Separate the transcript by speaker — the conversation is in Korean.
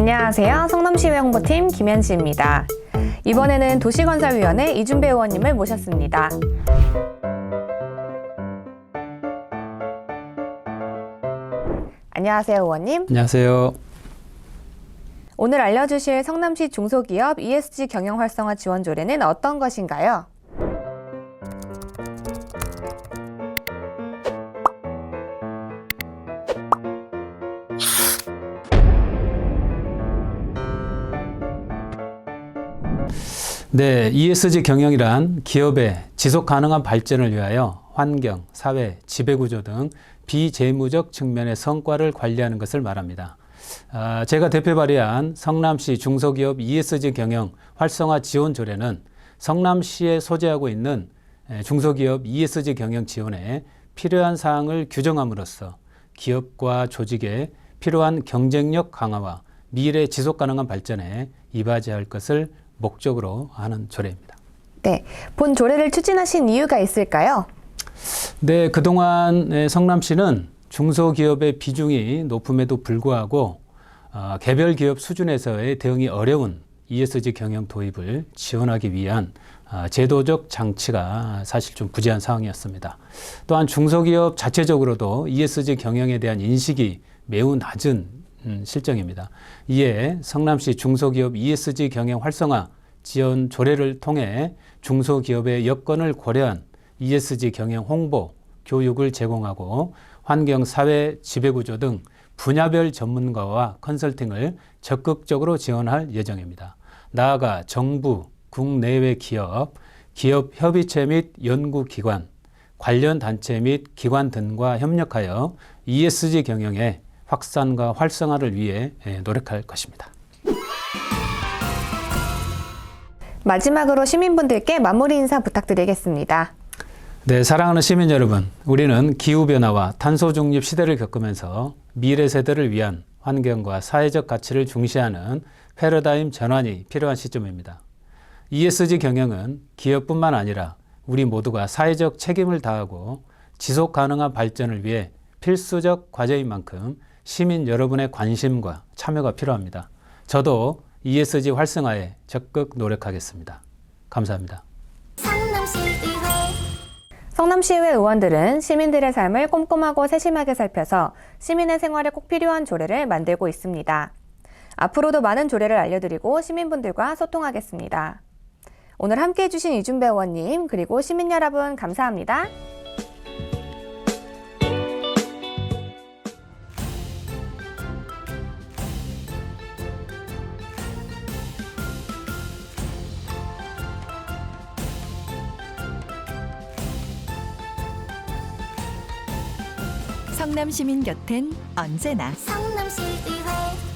Speaker 1: 안녕하세요. 성남시의회 홍보팀 김현지입니다. 이번에는 도시건설위원회 이준배 의원님을 모셨습니다. 안녕하세요, 의원님.
Speaker 2: 안녕하세요.
Speaker 1: 오늘 알려주실 성남시 중소기업 ESG 경영 활성화 지원 조례는 어떤 것인가요?
Speaker 2: 네, ESG 경영이란 기업의 지속 가능한 발전을 위하여 환경, 사회, 지배구조 등 비재무적 측면의 성과를 관리하는 것을 말합니다. 아, 제가 대표 발의한 성남시 중소기업 ESG 경영 활성화 지원 조례는 성남시에 소재하고 있는 에, 중소기업 ESG 경영 지원에 필요한 사항을 규정함으로써 기업과 조직의 필요한 경쟁력 강화와 미래 지속 가능한 발전에 이바지할 것을 목적으로 하는 조례입니다.
Speaker 1: 네, 본 조례를 추진하신 이유가 있을까요?
Speaker 2: 네, 그동안 에, 성남시는 중소기업의 비중이 높음에도 불구하고 어, 개별 기업 수준에서의 대응이 어려운 ESG 경영 도입을 지원하기 위한 어, 제도적 장치가 사실 좀 부재한 상황이었습니다. 또한 중소기업 자체적으로도 ESG 경영에 대한 인식이 매우 낮은 음, 실정입니다. 이에 성남시 중소기업 ESG 경영 활성화 지원 조례를 통해 중소기업의 여건을 고려한 ESG 경영 홍보, 교육을 제공하고 환경, 사회, 지배구조 등 분야별 전문가와 컨설팅을 적극적으로 지원할 예정입니다. 나아가 정부, 국내외 기업, 기업 협의체 및 연구기관, 관련 단체 및 기관 등과 협력하여 ESG 경영의 확산과 활성화를 위해 예, 노력할 것입니다.
Speaker 1: 마지막으로 시민분들께 마무리 인사 부탁드리겠습니다.
Speaker 2: 네, 사랑하는 시민 여러분, 우리는 기후변화와 탄소 중립 시대를 겪으면서 미래 세대를 위한 환경과 사회적 가치를 중시하는 패러다임 전환이 필요한 시점입니다. ESG 경영은 기업뿐만 아니라 우리 모두가 사회적 책임을 다하고 지속 가능한 발전을 위해 필수적 과제인 만큼 시민 여러분의 관심과 참여가 필요합니다. 저도 ESG 활성화에 적극 노력하겠습니다. 감사합니다.
Speaker 3: 성남시의회
Speaker 1: 성남시의회 의원들은 시민들의 삶을 꼼꼼하고 세심하게 살펴서 시민의 생활에 꼭 필요한 조례를 만들고 있습니다. 앞으로도 많은 조례를 알려드리고 시민분들과 소통하겠습니다. 오늘 함께 해주신 이준배 의원님 그리고 시민 여러분 감사합니다.
Speaker 4: 성남 시민 곁엔 언제나.
Speaker 3: 성남시의회